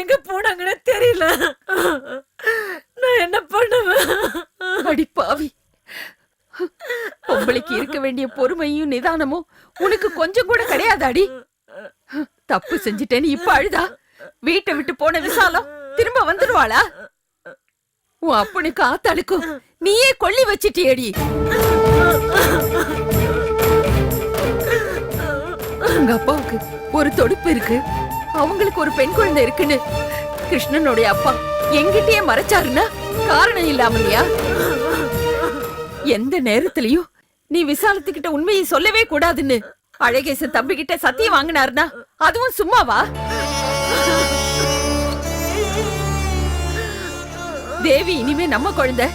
எங்க போனாங்கன்னு தெரியல. நான் என்ன பண்ணுவேன்? அடி பாவி. பொம்பளைக்கு இருக்க வேண்டிய பொறுமையும் நிதானமும் உனக்கு கொஞ்சம் கூட கிடையாதாடி தப்பு செஞ்சுட்டேன்னு இப்ப அழுதா? வீட்டை விட்டு போன விசாலம் திரும்ப வந்துருவாளா? உன் அப்பனுக்கு ஆத்தாளுக்கும் நீயே கொள்ளி வச்சிட்டியடி. உங்க அப்பாவுக்கு ஒரு தொடுப்பு இருக்கு. அவங்களுக்கு ஒரு பெண் குழந்தை இருக்குன்னு. கிருஷ்ணனுடைய அப்பா எங்கிட்டயே மறைச்சாருன்னா காரணம் இல்லாமலையா எந்த நேரத்திலயும் நீ விசாலத்துக்கிட்ட உண்மையை சொல்லவே கூடாதுன்னு அழகேசன் தம்பி கிட்ட சத்தியம் வாங்கினாருனா அதுவும் சும்மாவா? தேவி இனிமே நம்ம குழந்தை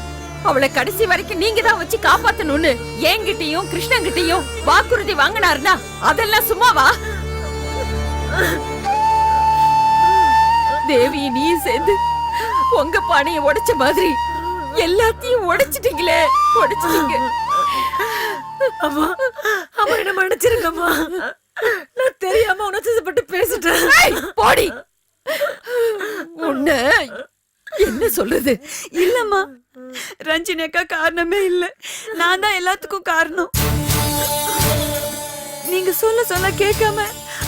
அவளை கடைசி வரைக்கும் நீங்க தான் வச்சு காப்பாத்தணும்னு என்கிட்டயும் கிருஷ்ணன் கிட்டயும் வாக்குறுதி வாங்கினாருனா அதெல்லாம் சும்மாவா? தேவி நீயும் சேர்ந்து உங்க பானைய உடைச்ச மாதிரி எல்லாத்தையும் உடைச்சிட்டீங்களே உடைச்சிட்டீங்க. அம்மா அம்மா என்ன மன்னிச்சிருங்கம்மா. நான் தெரியாம உணர்ச்சிப்பட்டு பேசிட்டேன். போடி. உன்ன என்ன சொல்றது? இல்லம்மா ரஞ்சினி அக்கா காரணமே இல்ல. நான் தான் எல்லாத்துக்கும் காரணம். நீங்க சொல்ல சொல்ல கேட்காம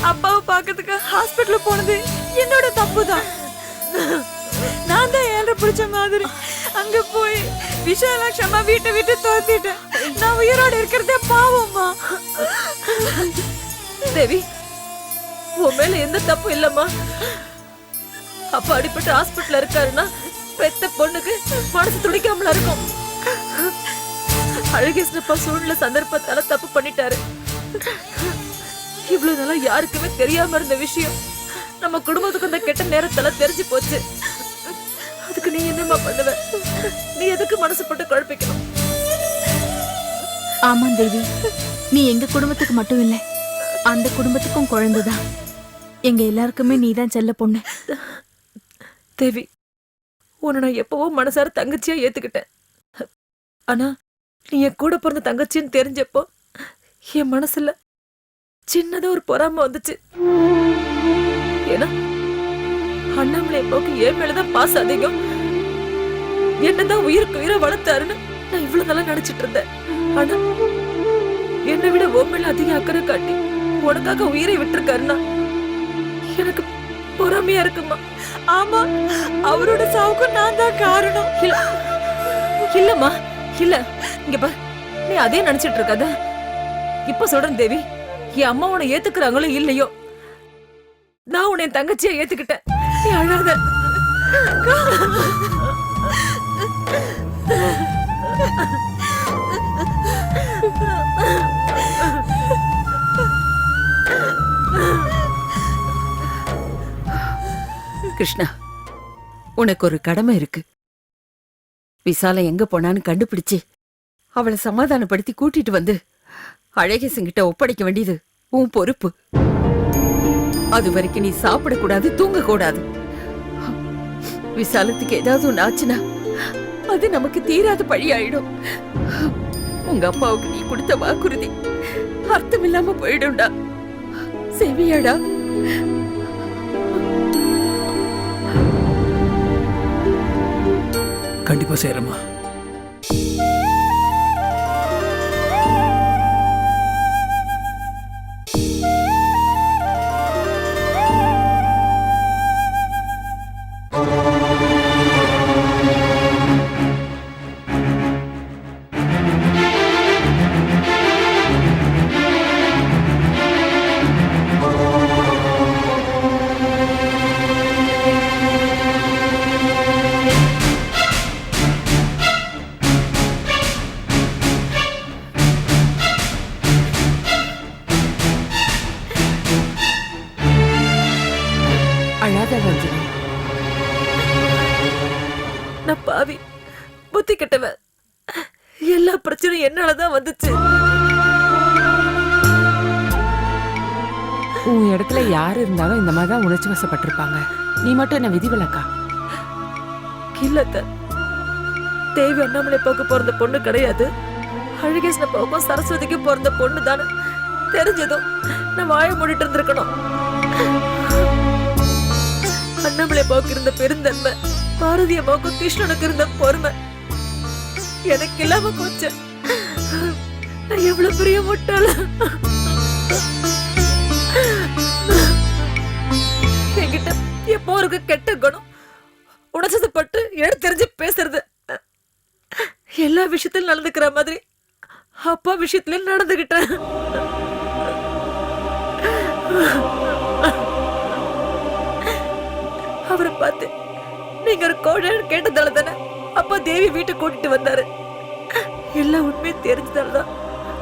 அப்பாவை பார்க்கறதுக்கு ஹாஸ்பிடல் போனது என்னோட தப்பு தான் நான் தான் ஏழை பிடிச்ச மாதிரி. அங்க போய் விஷாலாட்சி அம்மா வீட்டை விட்டு துரத்திட்டேன். நான் உயிரோட இருக்கிறதே பாவம்மா. தேவி உன் மேல எந்த தப்பும் இல்லம்மா. அப்பா அடிபட்டு ஹாஸ்பிட்டல் இருக்காருன்னா பெத்த பொண்ணுக்கு மனசு துடிக்காமல இருக்கும். அழகேசனப்பா சூழ்நிலை சந்தர்ப்பத்தால தப்பு பண்ணிட்டாரு. இவ்வளவு நாளா யாருக்குமே தெரியாம இருந்த விஷயம். நம்ம குடும்பத்துக்கு அந்த கெட்ட நேரத்துல தெரிஞ்சு போச்சு. அதுக்கு நீ என்னம்மா பண்ணுவ? நீ எதுக்கு மனசு போட்டு குழப்பிக்கணும்? ஆமா தேவி. நீ எங்க குடும்பத்துக்கு மட்டும் இல்ல அந்த குடும்பத்துக்கும் குழந்தைதான் எங்க எல்லாருக்குமே நீதான் செல்ல பொண்ணு. தேவி உன்னை நான் எப்பவோ மனசார தங்கச்சியா ஏத்துக்கிட்டேன். ஆனா நீ என் கூட பிறந்த தங்கச்சின்னு தெரிஞ்சப்போ என் மனசுல சின்னதா ஒரு பொறாம வந்துச்சு. இல்லைன்னா அண்ணாமலை போக்கு என் மேலதான் பாசம் அதிகம். என்னதான் உயிருக்கு உயிரை வளர்த்தாருன்னு நான் இவ்வளவு நல்லா நினைச்சிட்டு இருந்தேன். ஆனா என்னை விட உன் மேல அதிக அக்கறை காட்டி உனக்காக உயிரை விட்டுருக்காருன்னா எனக்கு பொறாமையா இருக்குமா? ஆமா அவரோட சாவுக்கு நான் தான் காரணம். இல்ல இல்லம்மா இல்ல. இங்க பா நீ அதே நினைச்சிட்டு இருக்காத. இப்ப சொல்றேன் தேவி என் அம்மா உன்னை ஏத்துக்கிறாங்களோ இல்லையோ? நான் உன்னை என் ஏத்துக்கிட்டேன். நீ அழாத. கிருஷ்ணா உனக்கு ஒரு கடமை இருக்கு. விசால எங்க போனான்னு கண்டுபிடிச்சு அவளை சமாதானப்படுத்தி கூட்டிட்டு வந்து அழகேசங்கிட்ட ஒப்படைக்க வேண்டியது உன் பொறுப்பு. அது வரைக்கும் நீ சாப்பிடக்கூடாது தூங்க கூடாது விசாலத்துக்கு ஏதாவது ஒன்று ஆச்சுன்னா அது நமக்கு தீராத பழி ஆயிடும் உங்க அப்பாவுக்கு நீ கொடுத்த வாக்குறுதி அர்த்தம் இல்லாம போயிடும்டா. செவியாடா. கண்டிப்பா செய்யறமா புத்தி கெட்டவன். எல்லா பிரச்சனையும் என்னாலதான் வந்துச்சு. உன் இடத்துல யார் இருந்தாலும் இந்த மாதிரி தான் உணர்ச்சி வசப்பட்டிருப்பாங்க. நீ மட்டும் என்ன விதிவிலக்கா? இல்லத்த தேவி அண்ணாமலை அப்பாவுக்கு பிறந்த பொண்ணு கிடையாது. அழகேசன் அப்பாவுக்கும் சரஸ்வதிக்கு பிறந்த பொண்ணு தானே. தெரிஞ்சதும் நான் வாய மூடிட்டு இருந்திருக்கணும். விசாலி அம்மாவுக்கு இருந்த பெருந்தன்மை பாரதி அம்மாவுக்கும் கிருஷ்ணனுக்கு இருந்த பொறுமை. எனக்கு இல்லாம போச்சு நான் எவ்வளவு பெரிய முட்டாள? என்கிட்ட எப்போ இருக்கு கெட்ட குணம். உணர்ச்சப்பட்டு எடுத்தெறிஞ்சு பேசுறது. எல்லா விஷயத்திலும் நடந்துக்கிற மாதிரி அப்பா விஷயத்துலயும் நடந்துகிட்டேன். அவரை பார்த்து நீங்க ஒரு கோழன்னு கேட்டதால தானே அப்பா தேவி வீட்டுக்கு கூட்டிட்டு வந்தாரு. எல்லா உண்மையும் தெரிஞ்சதால்தான்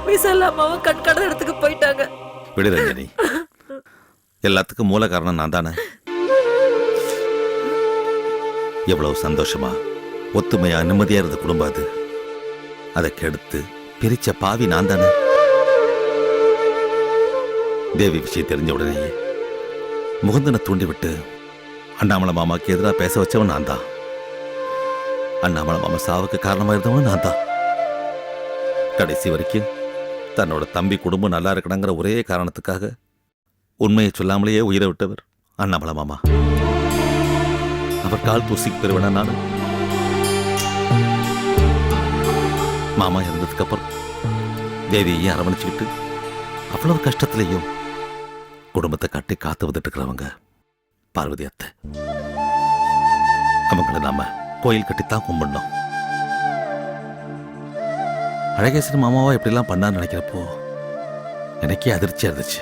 விசால அம்மாவும் கண்கட இடத்துக்கு போயிட்டாங்க. விடு ரஞ்சனி. எல்லாத்துக்கும் மூல காரணம் நான் தானே? எவ்வளவு சந்தோஷமா. ஒத்துமையா நிம்மதியா இருந்த குடும்பம் அது. அதை கெடுத்து பிரிச்ச பாவி நான் தானே? தேவி விஷயம் தெரிஞ்ச உடனேயே முகுந்தனை தூண்டிவிட்டு அண்ணாமலை மாமாக்கு எதிராக பேச வச்சவன் நான் தான். அண்ணாமலை மாமா சாவுக்கு காரணமாக இருந்தவன் நான் தான். கடைசி வரைக்கும் தன்னோட தம்பி குடும்பம் நல்லா இருக்கணுங்கிற ஒரே காரணத்துக்காக உண்மையை சொல்லாமலேயே உயிரை விட்டவர் அண்ணாமலை மாமா. அவர் கால் தூசிக்கு பெறுவன நான்? மாமா இறந்ததுக்கு அப்புறம் தேவியையும் அரவணைச்சுக்கிட்டு அவ்வளவு கஷ்டத்திலையும் குடும்பத்தை காட்டி காத்து வந்துட்டு இருக்கிறவங்க பார்வதி அத்தை. அவங்கள நாம கோயில் கட்டித்தான் கும்பிடணும். அழகேசன் மாமாவா இப்படிலாம் பண்ணான்னு நினைக்கிறப்போ எனக்கே அதிர்ச்சியா இருந்துச்சு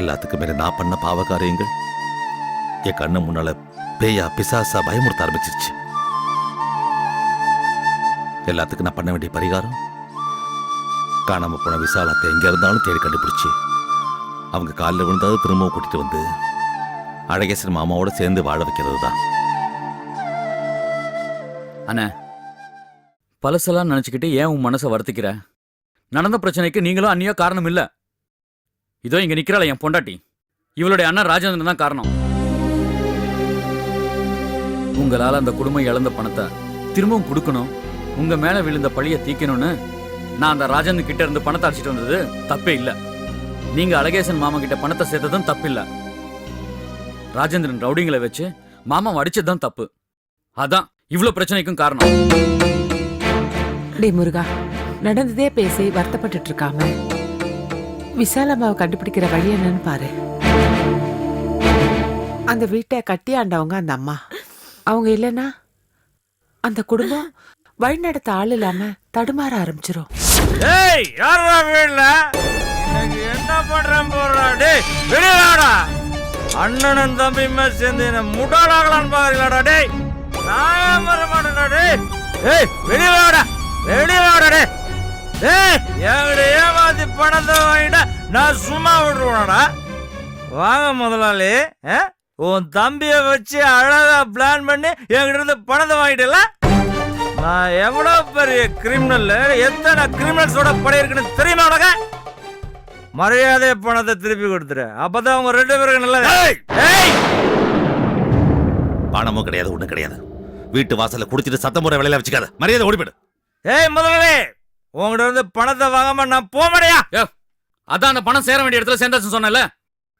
எல்லாத்துக்கும் மேல நான் பண்ண பாவ காரியங்கள் என் கண்ணு முன்னால பேயா பிசாசா பயமுறுத்த ஆரம்பிச்சிருச்சு. எல்லாத்துக்கும் நான் பண்ண வேண்டிய பரிகாரம் காணாம போன விசாலத்தை எங்க இருந்தாலும் தேடி கண்டுபிடிச்சு அவங்க காலில் விழுந்தாவது திரும்பவும் கூட்டிட்டு வந்து அழகேசன் மாமாவோட சேர்ந்து வாழ வைக்கிறது தான் அண்ணே. பழசெல்லாம் நினச்சிக்கிட்டு ஏன் உன் மனசை வருத்திக்கிற? நடந்த பிரச்சனைக்கு நீங்களும் அன்னியோ காரணம் இல்ல. இதோ இங்க நிற்கிறாள் என் பொண்டாட்டி. இவளுடைய அண்ணன் ராஜேந்திரன் தான் காரணம். உங்களால் அந்த குடும்பம் இழந்த பணத்தை திரும்பவும் கொடுக்கணும். உங்க மேல விழுந்த பழியை தீக்கணும்னு நான் அந்த ராஜேந்திரன் கிட்ட இருந்து பணத்தை அடிச்சிட்டு வந்தது தப்பே இல்ல. நீங்க அழகேசன் மாமா கிட்ட பணத்தை சேர்த்ததும் தப்பில்லை. ராஜேந்திரன் ரவுடிங்களை வச்சு மாமா அடிச்சதுதான் தப்பு. அதான். இவ்வளவு பிரச்சனைக்கும் காரணம்? டே முருகா நடந்ததே பேசி வருத்தப்பட்டுட்டு இருக்காம விசாலம்மாவை கண்டுபிடிக்கிற வழி என்னன்னு பாரு. அந்த வீட்டை கட்டி ஆண்டவங்க அந்த அம்மா. அவங்க இல்லைன்னா அந்த குடும்பம் வழிநடத்த ஆள் இல்லாம தடுமாற ஆரம்பிச்சிரும். ஏய் யாரா வீட்ல? இன்னைக்கு என்ன பண்றேன் போறா டேய் வெளிய வாடா. அண்ணனும் தம்பியுமே சேர்ந்து என்ன முட்டாளாகலான்னு பாக்குறீங்களாடா டேய். நான் வர மாட்டேன்டா டேய் ஏய் வெளிய வாடா. வெளிய வாடா டேய். ஏய் ஏமாத்தி பணத்தை வாங்கிட்டா நான் சும்மா விட்டுருவாடா வாங்க முதலாளி? உன் தம்பியை வச்சு அழகா பிளான் பண்ணி என்கிட்ட இருந்து பணத்தை வாங்கிட்டல நான் எவ்வளவு பெரிய கிரிமினல் எத்தனை கிரிமினல்ஸோட படையிருக்குன்னு தெரியுமா உனக்கு? மரியாதை பணத்தை திருப்பி கொடுத்துரு அப்பதான் உங்க ரெண்டு பேருக்கு நல்லது. ஏய்! பணமும் கிடையாது ஒண்ணும் கிடையாது. வீட்டு வாசல்ல குடிச்சிட்டு சத்தம் முறை வேலையில வச்சுக்காத. மரியாதை ஓடிவிடு ஏய் முதலாளி உங்ககிட்ட இருந்து பணத்தை வாங்காம நான் போக மாட்டேயா அதான் அந்த பணம் சேர வேண்டிய இடத்துல சேர்ந்தாச்சுன்னு சொன்னல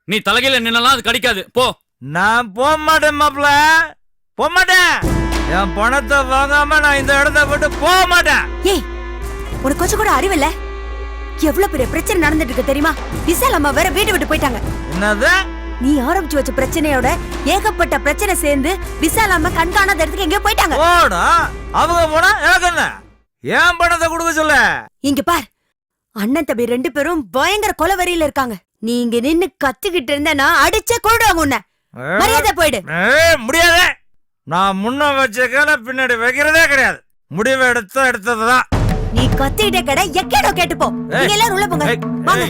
நீ தலைகையில நின்னலாம் அது கிடைக்காது. போ. நான் போக மாட்டேன் மாப்ள போக மாட்டேன். என் பணத்தை வாங்காம நான் இந்த இடத்த விட்டு போக மாட்டேன். ஏய் உனக்கு கொஞ்சம் கூட அறிவில்ல எவ்வளவு பெரிய பிரச்சனை நடந்துட்டு இருக்கு தெரியுமா? விசால் அம்மா வேற வீடு விட்டு போயிட்டாங்க. என்னது? நீ ஆரம்பிச்சு வச்ச பிரச்சனையோட ஏகப்பட்ட பிரச்சனை சேர்ந்து விசால் அம்மா கண்காணாத இடத்துக்கு எங்கேயோ போயிட்டாங்க. போடா. அவங்க போனா எனக்கு என்ன? ஏன் பணத்தை கொடுக்க சொல்ல? இங்க பார். அண்ணன் தம்பி ரெண்டு பேரும் பயங்கர கொலவெறியில இருக்காங்க. நீ இங்க நின்னு கத்திக்கிட்டு இருந்தனா அடிச்சே கொள்றாங்க உன்னை. மரியாதை போயிடு. முடியாது. நான் முன்ன வச்ச கேல பின்னாடி வைக்கிறதே கிடையாது. முடிவு எடுத்த எடுத்ததுதான் நீ கத்திக்கிட்டே கடை எக்கேடோ கேட்டுப்போ. நீங்க எல்லாரும் உள்ள போங்க. வாங்க.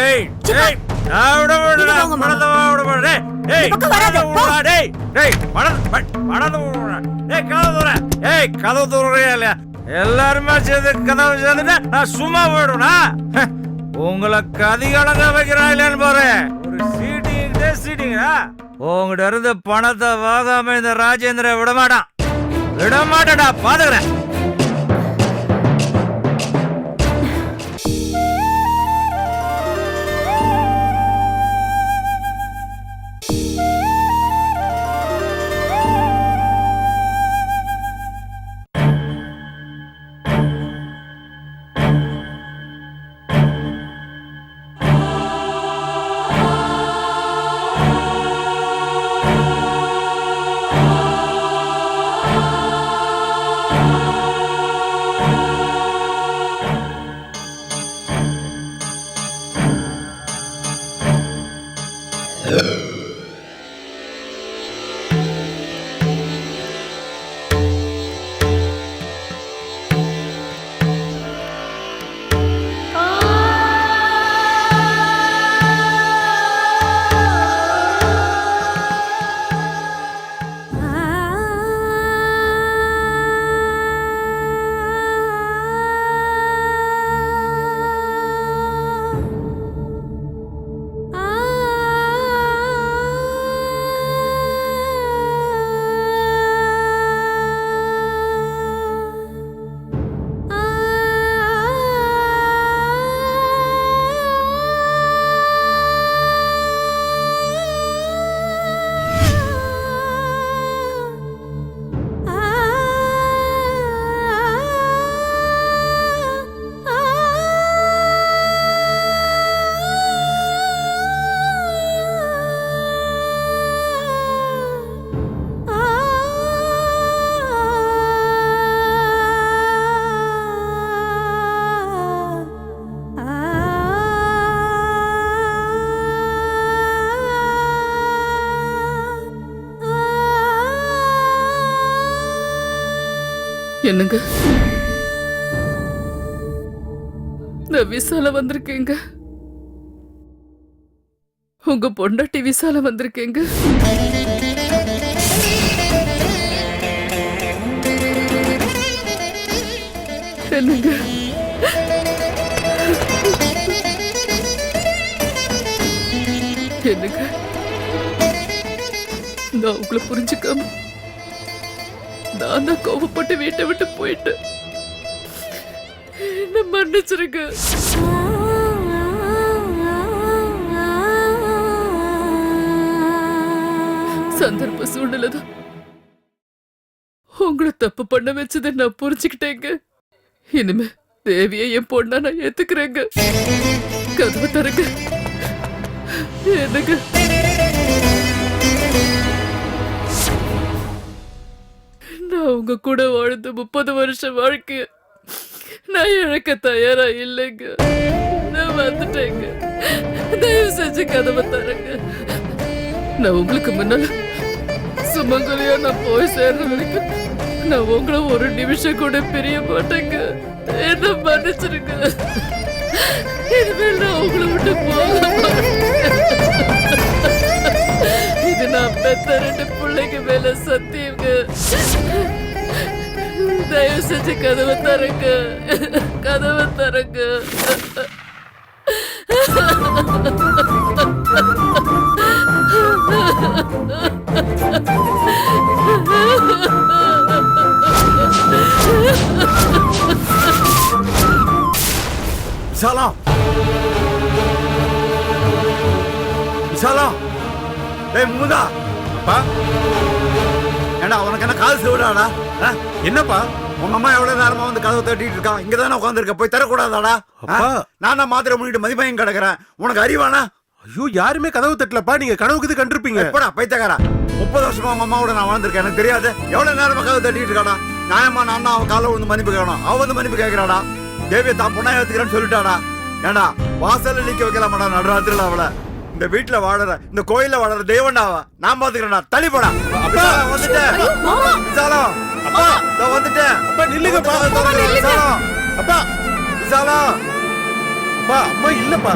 ஏய். ஏய், நான் விட மாட்டேன், நீங்க போங்க, மாமா. வாங்க விட மாட்டேன். டேய், இந்த பக்கம் வராத, பணத்தை போ. விடுடா, டேய், டேய், பணத்தை- பண- பணத்தை விடுடா. டேய், கதவு திற. ஏய், கதவு திறக்கறியா இல்லையா? எல்லாருமே சேர்ந்து கதவு சேர்ந்துட்டா நான் சும்மா போயிடுவேனா ஹ, உங்களை கதிகலங்க வைக்கிறா இல்லையான்னு பாரு ஒரு சீட்டிங் சீட்டிங்கா உங்ககிட்ட இருந்து பணத்தை வாங்காம இந்த ராஜேந்திர விட மாட்டான் விட மாட்டேன்டா பாத்துக்கிறேன் Hello. என்னங்க? நான் விசால வந்திருக்கேங்க. உங்க பொண்டாட்டி விசால வந்திருக்கேங்க. என்னங்க? என்னங்க? நான் உங்களை புரிஞ்சுக்காம நான் தான் கோவப்பட்டு வீட்டை விட்டு போயிட்டேன் என்ன மன்னிச்சிருங்க. சந்தர்ப்ப சூழ்நிலை தான் உங்களை தப்பு பண்ண வச்சதை நான் புரிஞ்சுக்கிட்டேங்க. இனிமே தேவியை என் பொண்ணா நான் ஏத்துக்கிறேங்க. கதவை தருங்க என்னங்க? நான் உங்க கூட வாழ்ந்த முப்பது வருஷம் வாழ்க்கைய நான் இழக்க தயாரா இல்லைங்க. நான் வந்துட்டேங்க தயவு செஞ்சு கதவை தரங்க நான் உங்களுக்கு முன்னால சுமங்கலியா நான் போய் சேர்ற வரைக்கும் நான் உங்களை ஒரு நிமிஷம் கூட பிரிய மாட்டேங்க. என்ன மன்னிச்சிருங்க. இனிமேல் நான் உங்களை விட்டு போக மாட்டேன். இது நான் பெத்த ரெண்டு பிள்ளைக்கு மேல சத்தியங்க தயவு செஞ்சு கதவை தரங்க கதவை தரங்க விசாலம் விசாலம் டேய் முகுந்தா. அப்பா. ஏண்டா உனக்கு என்ன காது செவிடாடா? என்னப்பா? உங்க அம்மா எவ்வளவு நேரமா வந்து கதவை தட்டிட்டு இருக்கா? இங்க தானே உட்காந்துருக்க போய் தரக்கூடாதாடா. நான் மாத்திரை முடிட்டு மதிப்பையும் கிடக்குறேன். உனக்கு அறிவானா? ஐயோ யாருமே கதவு தட்டலப்பா. நீங்க கனவுக்கு இது கண்டிருப்பீங்க. எப்படா பைத்தக்காரா முப்பது வருஷமா உங்க அம்மாவோட நான் வாழ்ந்திருக்கேன். எனக்கு தெரியாது. எவ்வளவு நேரமா கதவு தட்டிட்டு இருக்காடா? நியாயமா நான் அவன் காலை வந்து மன்னிப்பு கேட்கணும். அவ வந்து மன்னிப்பு கேட்கிறாடா? தேவியை தான் பொண்ணா ஏத்துக்கிறேன்னு சொல்லிட்டாடா? ஏண்டா வாசல்ல நிக்க வைக்கலாமாடா நடுராத்திரில அவளை? இந்த வீட்டுல வாழற இந்த கோயில்ல வாழற அவ நான் பாத்துக்கிறேன்டா. தள்ளி போடா விசாலம், வந்துட்டேன். விசாலம் அப்பா! இதோ வந்துட்டேன். அப்பா நில்லுங்கப்பா விசாலம் அப்பா! விசாலம் அப்பா அம்மா இல்லப்பா.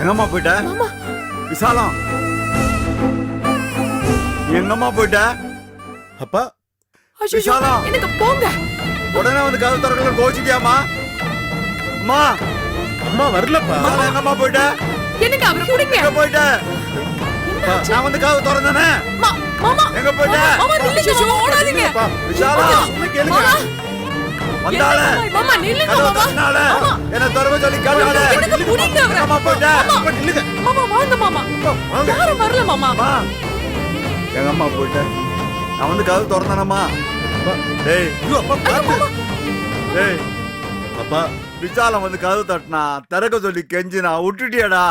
எங்கம்மா போயிட்ட? விசாலம். எங்கம்மா போயிட்ட? அப்பா! விசாலம். எனக்கு போங்க! உடனே வந்து கதவு திறக்கல கோச்சிட்டியாமா அம்மா. அம்மா வரலப்பா. எங்கம்மா போயிட்ட எனக்கு அவரை பிடிங்க எங்க போயிட்ட? நான் வந்து கதவு திறந்தானே. மா- மாமா. எங்க போயிட்ட? மாமா நில்லுங்க ஓடாதீங்க. அப்பா விசாலம் சொன்னா கேளுங்க. வந்தாளே. மாமா நில்லுங்க மாமா. திறந்தாளே. என்ன திறக்க சொல்லி கேட்டாளே. எனக்கு பிடிங்க அவரை. எங்கம்மா போயிட்ட? அப்பா நில்லுங்க. மாமா வாங்க மாமா. வாங்க. யாரும் வரல மாமா. எங்க அம்மா போயிட்ட? நான் வந்து கதவு திறந்தானம்மா. டேய் ஐயோ அப்பா டேய் அப்பா. விசாலம் வந்து கதவு தட்டினா திறக்க சொல்லி கெஞ்சினா விட்டுட்டியாடா